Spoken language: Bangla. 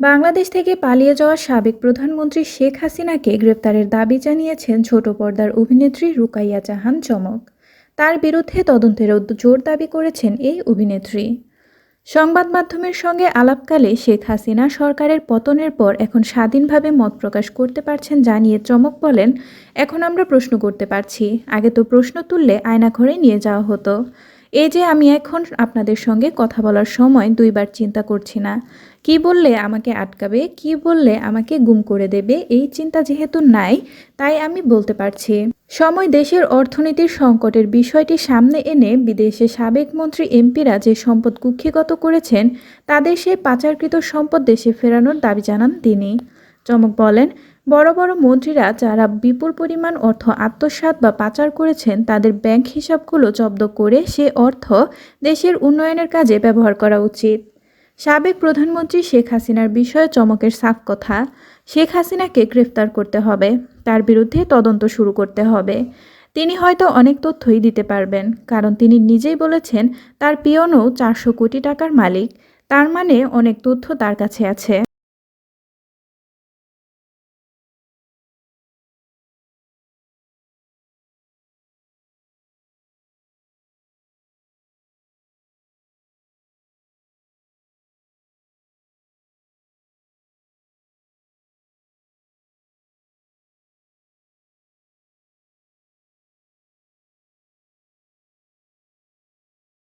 বাংলাদেশ থেকে পালিয়ে যাওয়া সাবেক প্রধানমন্ত্রী শেখ হাসিনাকে গ্রেপ্তারের দাবি জানিয়েছেন ছোট পর্দার অভিনেত্রী রুকাইয়া জাহান চমক। তার বিরুদ্ধে তদন্তেরও জোর দাবি করেছেন এই অভিনেত্রী। সংবাদ মাধ্যমের সঙ্গে আলাপকালে শেখ হাসিনা সরকারের পতনের পর এখন স্বাধীনভাবে মত প্রকাশ করতে পারছেন জানিয়ে চমক বলেন, এখন আমরা প্রশ্ন করতে পারছি। আগে তো প্রশ্ন তুললে আয়নাঘরে নিয়ে যাওয়া হতো। এই যে আমি এখন আপনাদের সঙ্গে কথা বলার সময় দুইবার চিন্তা করছি না। কি বললে আমাকে আটকাবে? কি বললে আমাকে গুম করে দেবে? এই চিন্তা যেহেতু নাই, তাই আমি বলতে পারছি। সময় দেশের অর্থনীতির সংকটের বিষয়টি সামনে এনে বিদেশে সাবেক মন্ত্রী এমপিরা যে সম্পদ কুক্ষিগত করেছেন, তাদের সেই পাচারকৃত সম্পদ দেশে ফেরানোর দাবি জানান তিনি। চমক বলেন, বড় বড় মন্ত্রীরা যারা বিপুল পরিমাণ অর্থ আত্মসাৎ বা পাচার করেছেন, তাদের ব্যাংক হিসাবগুলো জব্দ করে সে অর্থ দেশের উন্নয়নের কাজে ব্যবহার করা উচিত। সাবেক প্রধানমন্ত্রী শেখ হাসিনার বিষয়ে চমকের সাফ কথা, শেখ হাসিনাকে গ্রেফতার করতে হবে, তার বিরুদ্ধে তদন্ত শুরু করতে হবে। তিনি হয়তো অনেক তথ্যই দিতে পারবেন, কারণ তিনি নিজেই বলেছেন, তার পিয়নও চারশো কোটি টাকার মালিক, তার মানে অনেক তথ্য তার কাছে আছে।